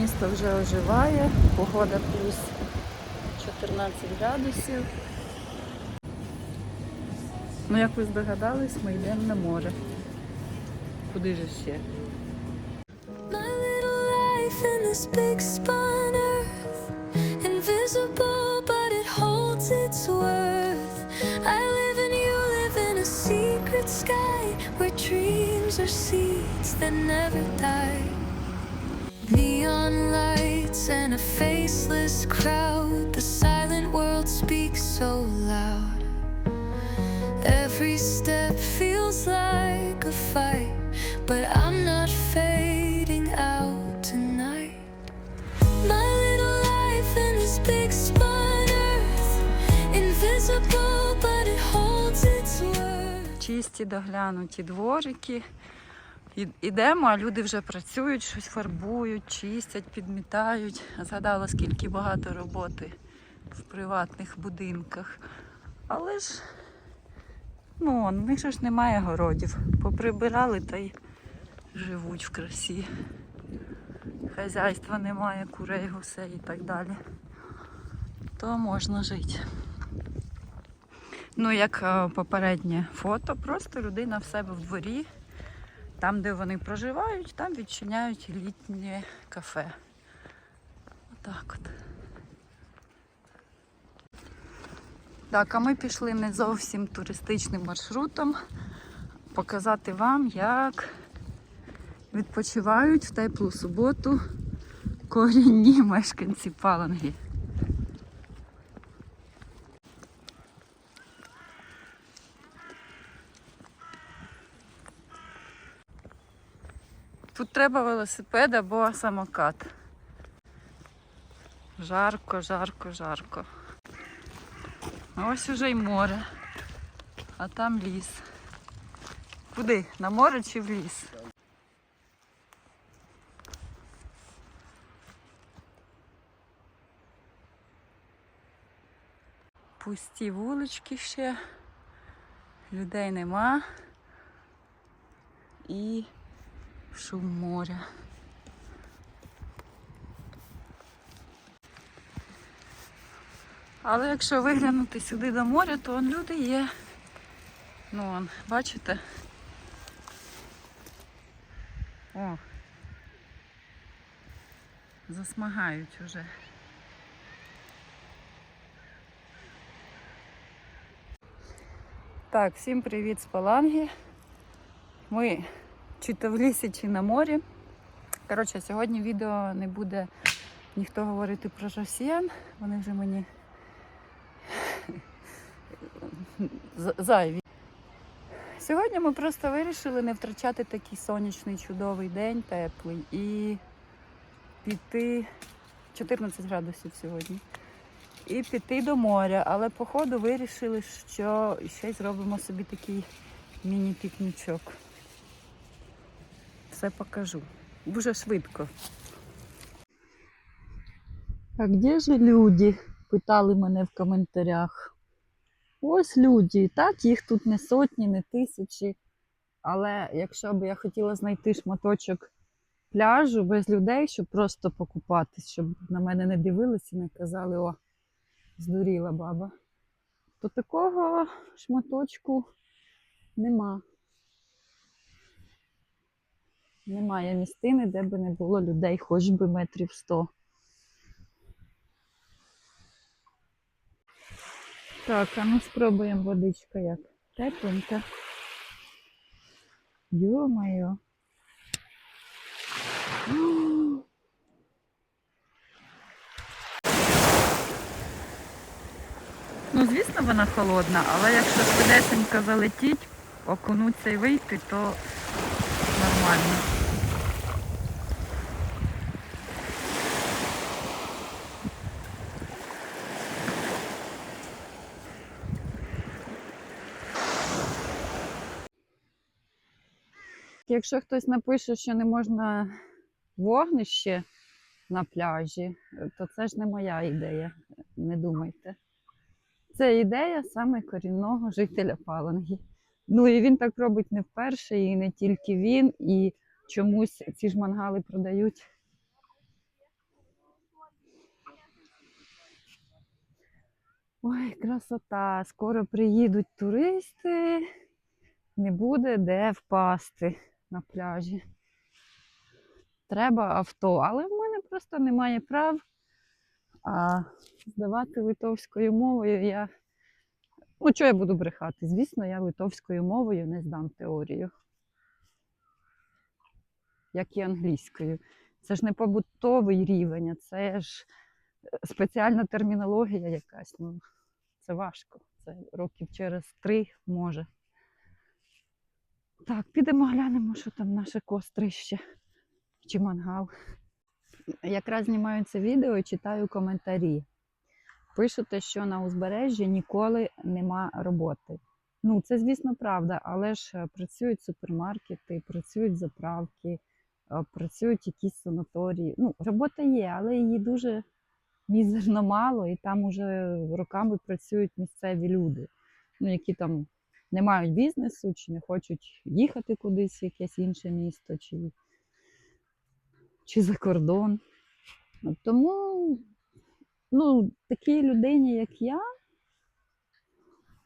Місто вже оживає, погода плюс 14 градусів. Ну, як ви здогадались, ми йдемо на море. Куди ж ще? Sky where dreams are seeds that never die. Neon lights and a faceless crowd, the silent world speaks so loud. Every step feels like a fight, but I'm not fading out tonight. My little life in this big spun earth, invisible, but it holds its worth. Чисті доглянуті дворики. Ідемо, а люди вже працюють, щось фарбують, чистять, підмітають. Згадала, скільки багато роботи в приватних будинках. Але ж, ну, в них ж немає городів. Поприбирали та й живуть в красі. Хазяйства немає, курей, гусей і так далі. То можна жити. Ну, як е, попереднє фото, просто людина в себе в дворі, там, де вони проживають, там відчиняють літнє кафе. Отак от. Так, а ми пішли не зовсім туристичним маршрутом показати вам, як відпочивають в теплу суботу корінні мешканці Паланги. Тут треба велосипед або самокат. Жарко, жарко, жарко. Ось уже й море. А там ліс. Куди? На море чи в ліс? Пусті вулички ще. Людей нема. І шум моря. Але якщо виглянути сюди до моря, то он люди є. Ну, он, бачите? О. Засмагають уже. Так, всім привіт з Паланги. Ми чи то в лісі, чи на морі. Коротше, сьогодні відео не буде ніхто говорити про росіян. Вони вже мені зайві. Сьогодні ми просто вирішили не втрачати такий сонячний чудовий день, теплий, і піти 14 градусів сьогодні. І піти до моря. Але по ходу вирішили, що ще зробимо собі такий міні-пікнічок. Все покажу. Дуже швидко. А де ж люди? Питали мене в коментарях. Ось люди. Так, їх тут не сотні, не тисячі. Але якщо б я хотіла знайти шматочок пляжу без людей, щоб просто покупатись, щоб на мене не дивилися не казали, о, здуріла баба, то такого шматочку нема. Немає містини, де би не було людей, хоч би метрів сто. Так, а ну спробуємо водичка як. Тепленька. Йо-моє. Ну, звісно, вона холодна, але якщо швидесенько залетіть, окунуться і вийти, то нормально. якщо хтось напише, що не можна вогнище на пляжі, то це ж не моя ідея, не думайте. Це ідея саме корінного жителя Паланги. Ну і він так робить не вперше, і не тільки він, і чомусь ці ж мангали продають. Ой, красота! Скоро приїдуть туристи, не буде де впасти на пляжі. Треба авто, але в мене просто немає прав. А здавати литовською мовою я. Ну, чого я буду брехати? Звісно, я литовською мовою не здам теорію. Як і англійською. Це ж не побутовий рівень, а це ж е, спеціальна термінологія якась. Ну, це важко. Це років через три може. Так, підемо глянемо, що там наше кострище чи мангал. Якраз знімаю це відео і читаю коментарі. Пишете, що на узбережжі ніколи нема роботи. Ну, це, звісно, правда, але ж е, працюють супермаркети, працюють заправки, е, працюють якісь санаторії. Ну, робота є, але її дуже мізерно мало, і там уже роками працюють місцеві люди, ну, які там не мають бізнесу, чи не хочуть їхати кудись в якесь інше місто, чи, чи за кордон. Тому ну, такій людині, як я,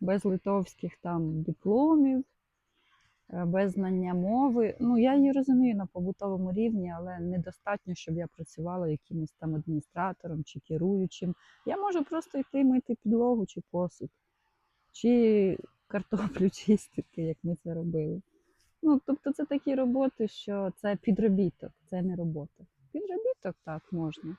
без литовських там дипломів, е, без знання мови. Ну, я її розумію на побутовому рівні, але недостатньо, щоб я працювала якимось там адміністратором чи керуючим. Я можу просто йти мити підлогу чи посуд, чи картоплю чистити, як ми це робили. Ну, тобто це такі роботи, що це підробіток, це не робота. Підробіток так можна.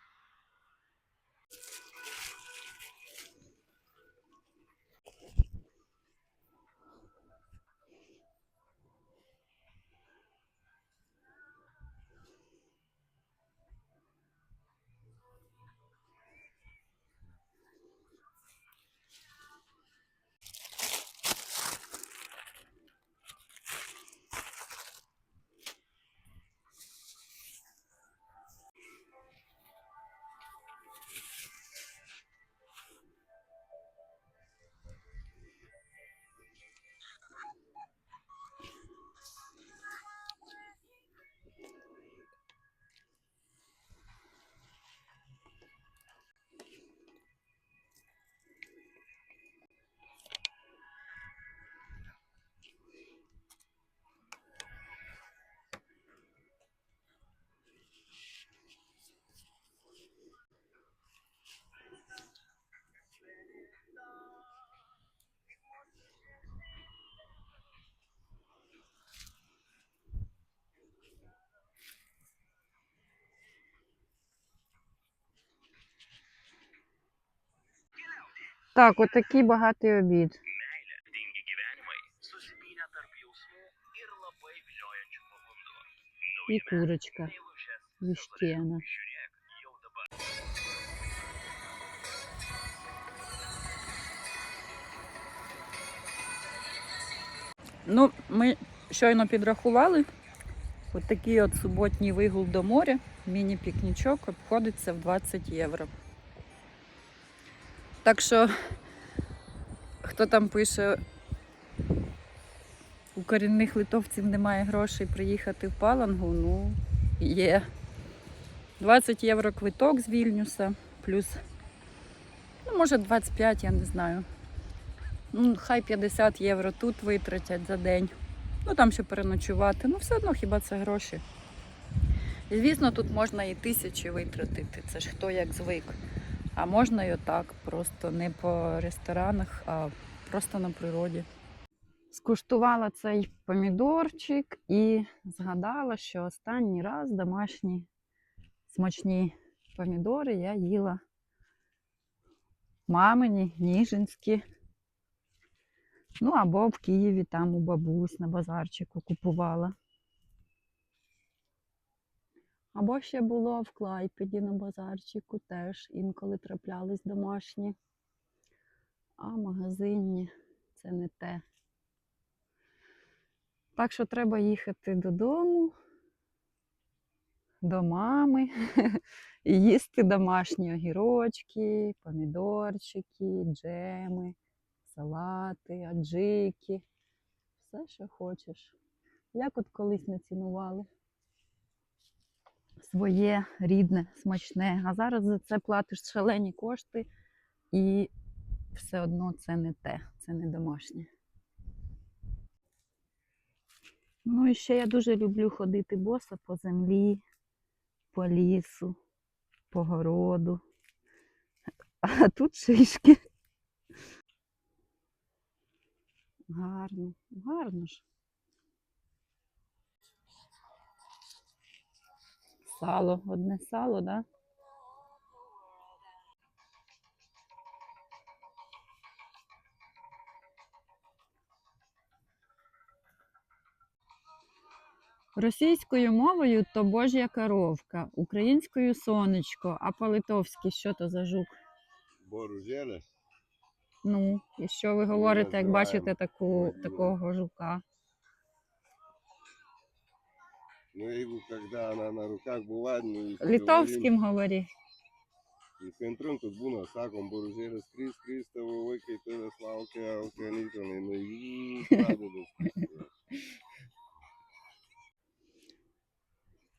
Так, отакий багатий обід. І курочка žiūrėk, jau dabar. Ну, ми щойно підрахували. От такий от суботній вигул до моря, міні-пікнічок обходиться в 20 євро. Так що, хто там пише, у корінних литовців немає грошей приїхати в Палангу, ну, є. 20 євро квиток з Вільнюса, плюс, ну, може 25, я не знаю. Ну, хай 50 євро тут витратять за день. Ну там ще переночувати. Ну, все одно хіба це гроші. Звісно, тут можна і тисячі витратити. Це ж хто як звик. А можна і отак, просто не по ресторанах, а просто на природі. Скуштувала цей помідорчик і згадала, що останній раз домашні смачні помідори я їла мамині, ніжинські. Ну, або в Києві там у бабусь на базарчику купувала. Або ще було в Клайпеді на базарчику теж інколи траплялись домашні. А магазинні це не те. Так що треба їхати додому, до мами і їсти домашні огірочки, помідорчики, джеми салати, аджики, все, що хочеш. Як от колись не цінували своє рідне, смачне. А зараз за це платиш шалені кошти і все одно це не те, це не домашнє. Ну і ще я дуже люблю ходити боса по землі, по лісу, по городу. А тут шишки. Гарно, гарно ж. Сало, одне сало, да? Російською мовою то божя коровка, українською сонечко, а по-литовськи що то за жук? Боружеле. Ну, і що ви говорите, як бачите таку, такого жука? Ну, jeigu когда она на руках бывает, ну, и Литовським говори. И центром тут būna, sakom, boružėlis skris, skris, tavo vaikai tavęs laukia, ukrainiečiai, nu, jį pradeda skristi.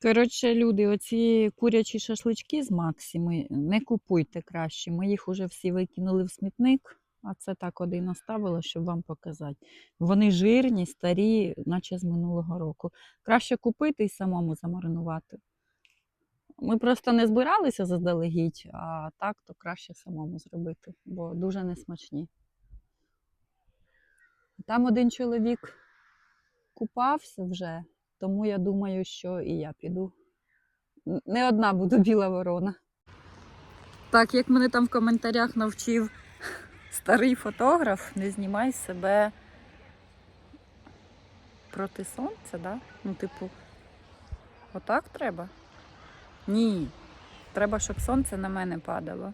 Коротше, люди, оці курячі шашлички з Максими не купуйте краще. Ми їх уже всі викинули в смітник, а це так один оставила, щоб вам показати. Вони жирні, старі, наче з минулого року. Краще купити і самому замаринувати. Ми просто не збиралися заздалегідь, а так то краще самому зробити, бо дуже несмачні. Там один чоловік купався вже, тому я думаю, що і я піду. Не одна буду біла ворона. Так, як мене там в коментарях навчив старий фотограф, не знімай себе проти сонця, да? Ну, типу, отак треба? Ні. Треба, щоб сонце на мене падало.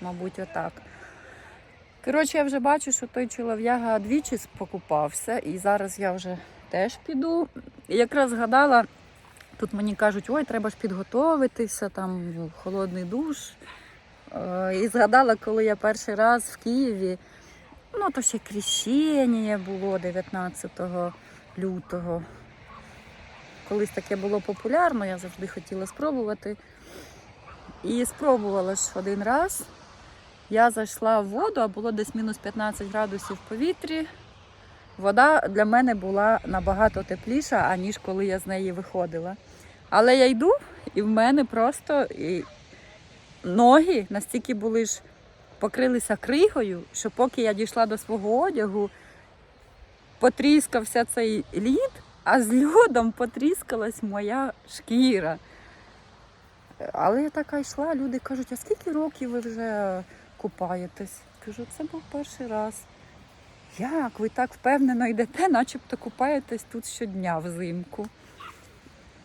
Мабуть, отак. Коротше, я вже бачу, що той чолов'яга двічі покупався, і зараз я вже теж піду. І якраз згадала, тут мені кажуть, ой, треба ж підготовитися, там холодний душ. Е, І згадала, коли я перший раз в Києві, ну то ще крещення було 19 лютого. Колись таке було популярно, я завжди хотіла спробувати. І спробувала ж один раз. Я зайшла в воду, а було десь мінус 15 градусів в повітрі. Вода для мене була набагато тепліша, аніж коли я з неї виходила. Але я йду, і в мене просто ноги настільки були ж покрилися кригою, що поки я дійшла до свого одягу, потріскався цей лід, а з льодом потріскалась моя шкіра. Але я така йшла, люди кажуть, а скільки років ви вже купаєтесь? Кажу, це був перший раз. Як ви так впевнено йдете, начебто купаєтесь тут щодня взимку.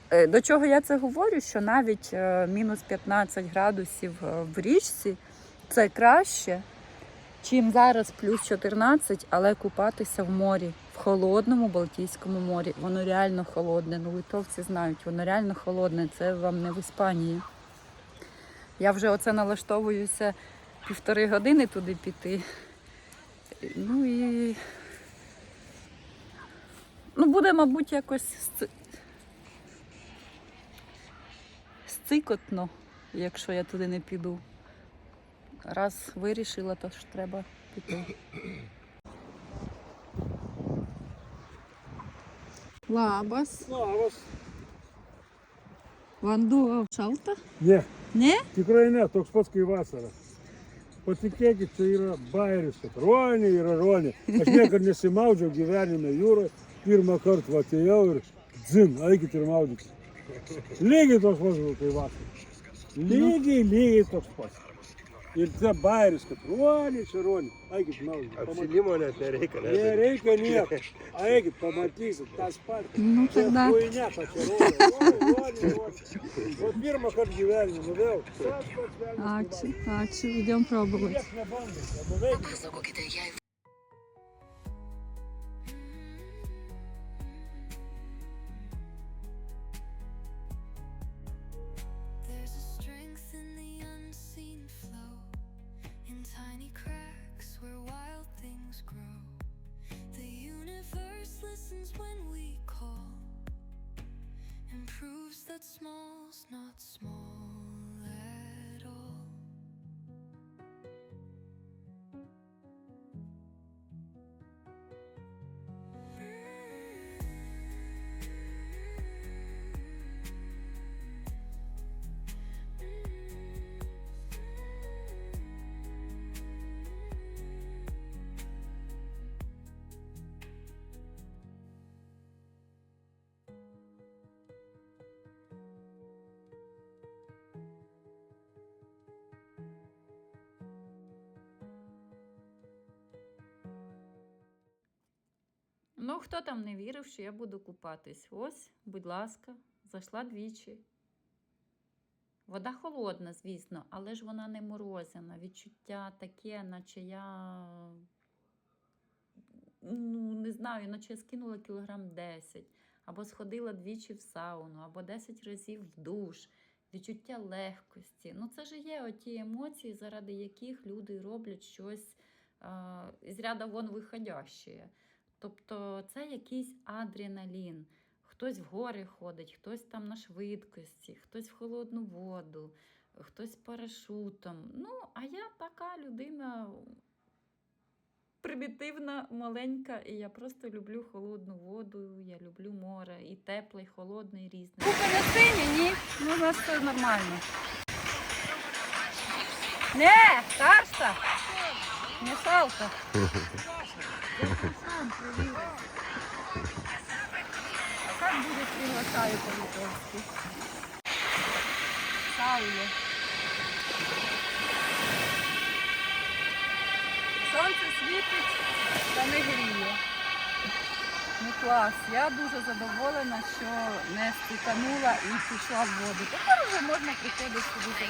Е, До чого я це говорю? Що навіть е, мінус 15 градусів е, в річці це краще, чим зараз плюс 14, але купатися в морі, в холодному Балтійському морі. Воно реально холодне. Ну, литовці знають, воно реально холодне. Це вам не в Іспанії. Я вже оце налаштовуюся півтори години туди піти. Ну і. Ну, буде, мабуть, якось сцикотно, якщо я туди не піду. Раз вирішила, то ж треба піти. Ne, Ne? tikrai ne, toks pats kaip vasara. Patikėkit, tai yra bairis, kad ruonė yra ruonė. Aš niekada nesimaudžiau gyvenime jūroje. Pirmą kartą va atėjau ir dzin, eikit ir maudykit. Lygiai toks pats buvo kaip vasara. Lygiai, lygiai toks pats. Ir čia bairis, kad ruonė, čia ruonė. Eikit maudykit. Apšilimo net nereikia, Nereikia nieko. Eikit, pamatysit, tas pats. Ну, tokia ruonė. Ruonė, ruonė, ruonė. O pirmą kartą gyvenime, nu vėl. Ačiū, ačiū. Nieks nebando, that small's not small Ну, хто там не вірив, що я буду купатись? Ось, будь ласка, зайшла двічі. Вода холодна, звісно, але ж вона не морозяна. Відчуття таке, наче я ну, не знаю, наче я скинула кілограм 10, або сходила двічі в сауну, або 10 разів в душ. Відчуття легкості. Ну, це ж є оті емоції, заради яких люди роблять щось а, з ряда вон виходяще. Тобто це якийсь адреналін. Хтось в гори ходить, хтось там на швидкості, хтось в холодну воду, хтось парашутом. Ну, а я така людина примітивна, маленька, і я просто люблю холодну воду, я люблю море, і тепле, і холодне, і різне. Купи сині, ні? Ну, у нас все нормально. Не, старша! Мішалка. Как будет приглашаю по-литовски? Сауле. Сонце світить та не гріє. Ну клас, я дуже задоволена, що не стиканула і пішла в воду. Тепер вже можна приходити сюди.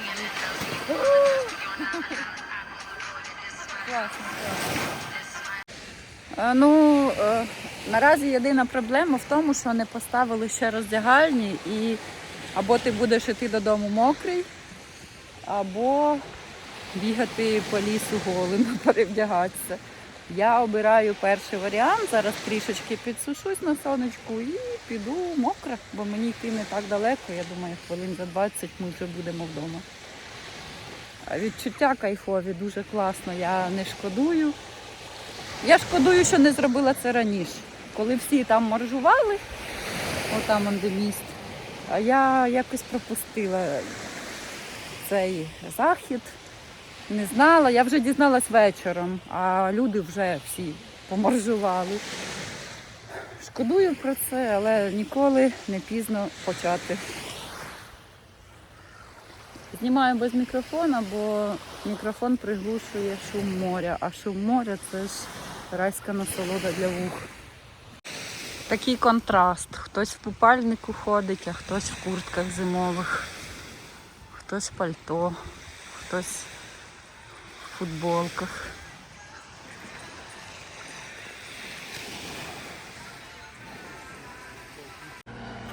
Е, Ну, е, наразі єдина проблема в тому, що не поставили ще роздягальні, і або ти будеш йти додому мокрий, або бігати по лісу голим, перевдягатися. Я обираю перший варіант, зараз трішечки підсушусь на сонечку і піду мокра, бо мені йти не так далеко. Я думаю, хвилин за 20 ми вже будемо вдома. Відчуття кайфові, дуже класно. Я не шкодую. Я шкодую, що не зробила це раніше. Коли всі там моржували, отам он де міст, а я якось пропустила цей захід. Не знала, я вже дізналась вечором, а люди вже всі поморжували. Шкодую про це, але ніколи не пізно почати. Знімаю без мікрофона, бо мікрофон приглушує шум моря, а шум моря це ж райська насолода для вух. Такий контраст. Хтось в купальнику ходить, а хтось в куртках зимових, хтось в пальто, хтось в футболках.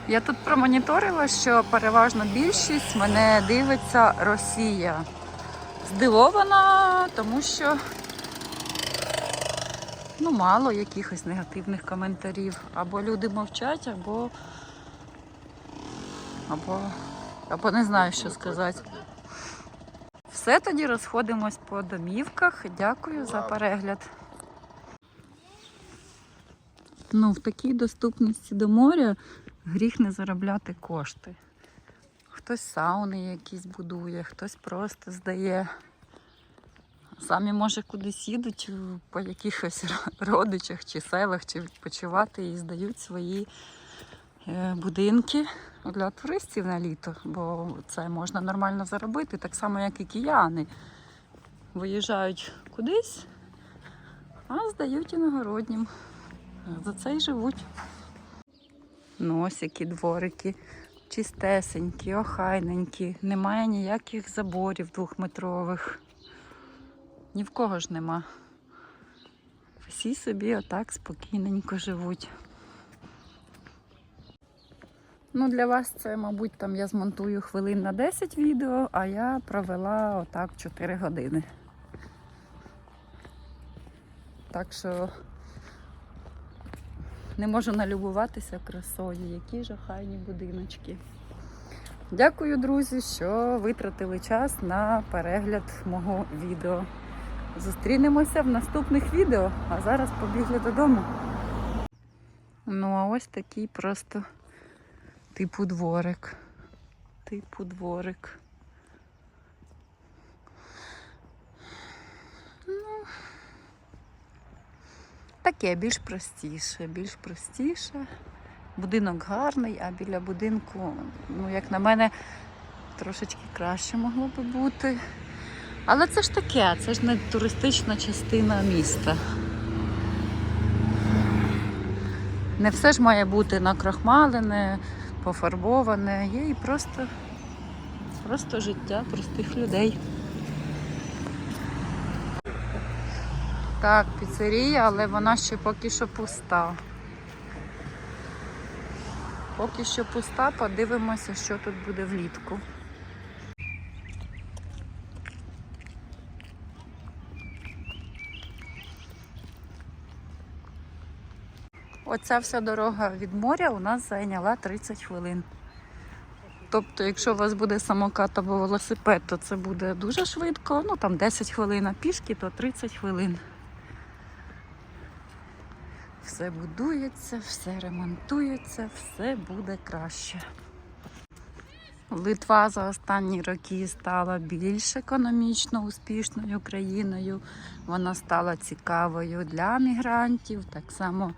Я тут промоніторила, що переважно більшість мене дивиться Росія. Здивована, тому що ну, мало якихось негативних коментарів. Або люди мовчать, або, або, або не знаю, що сказати. Все тоді розходимось по домівках. Дякую за перегляд. Ну, в такій доступності до моря гріх не заробляти кошти. Хтось сауни якісь будує, хтось просто здає. Самі, може, кудись їдуть по якихось родичах чи селах, чи відпочивати і здають свої е, будинки для туристів на літо, бо це можна нормально заробити, так само, як і кияни. Виїжджають кудись, а здають іногороднім. За це й живуть. Ось які дворики. Чистесенькі, охайненькі. Немає ніяких заборів двохметрових. Ні в кого ж нема. Всі собі отак спокійненько живуть. Ну, для вас це, мабуть, там я змонтую хвилин на 10 відео, а я провела отак 4 години. Так що не можу налюбуватися красою, які ж охайні будиночки. Дякую, друзі, що витратили час на перегляд мого відео. Зустрінемося в наступних відео, а зараз побігли додому. Ну, а ось такий просто типу дворик. Типу дворик. Таке більш простіше, більш простіше. Будинок гарний, а біля будинку, ну, як на мене, трошечки краще могло би бути. Але це ж таке, це ж не туристична частина міста. Не все ж має бути накрахмалене, пофарбоване. Є і просто, просто життя простих людей. Так, піцерія, але вона ще поки що пуста. Поки що пуста, подивимося, що тут буде влітку. Оця вся дорога від моря у нас зайняла 30 хвилин. Тобто, якщо у вас буде самокат або велосипед, то це буде дуже швидко. Ну там 10 хвилин, а пішки, то 30 хвилин. Все будується, все ремонтується, все буде краще. Литва за останні роки стала більш економічно успішною країною. Вона стала цікавою для мігрантів. Так само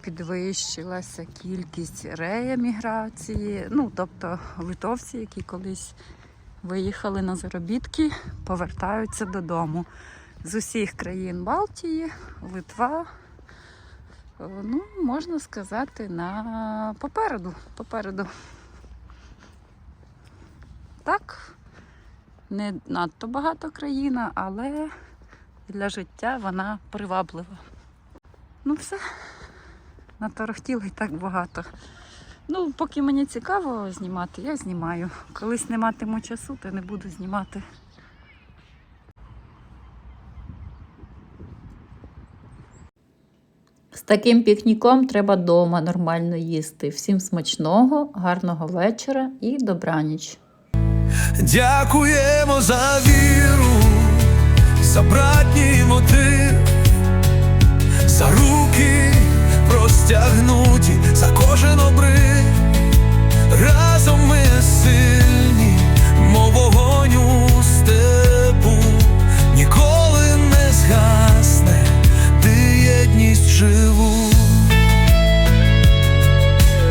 підвищилася кількість рееміграції. Ну, тобто литовці, які колись виїхали на заробітки, повертаються додому. З усіх країн Балтії Литва, ну, можна сказати, на попереду. попереду. Так, не надто багато країна, але для життя вона приваблива. Ну, все, наторохтіло і так багато. Ну, поки мені цікаво знімати, я знімаю. Колись не матиму часу, то не буду знімати. Таким пікніком треба дома нормально їсти. Всім смачного, гарного вечора і добраніч. Дякуємо за віру, за братній мотив, за руки простягнуті, за кожен обрив. Разом ми сильні, мов вогонь у степу, ніколи не згасне, dni z żywu.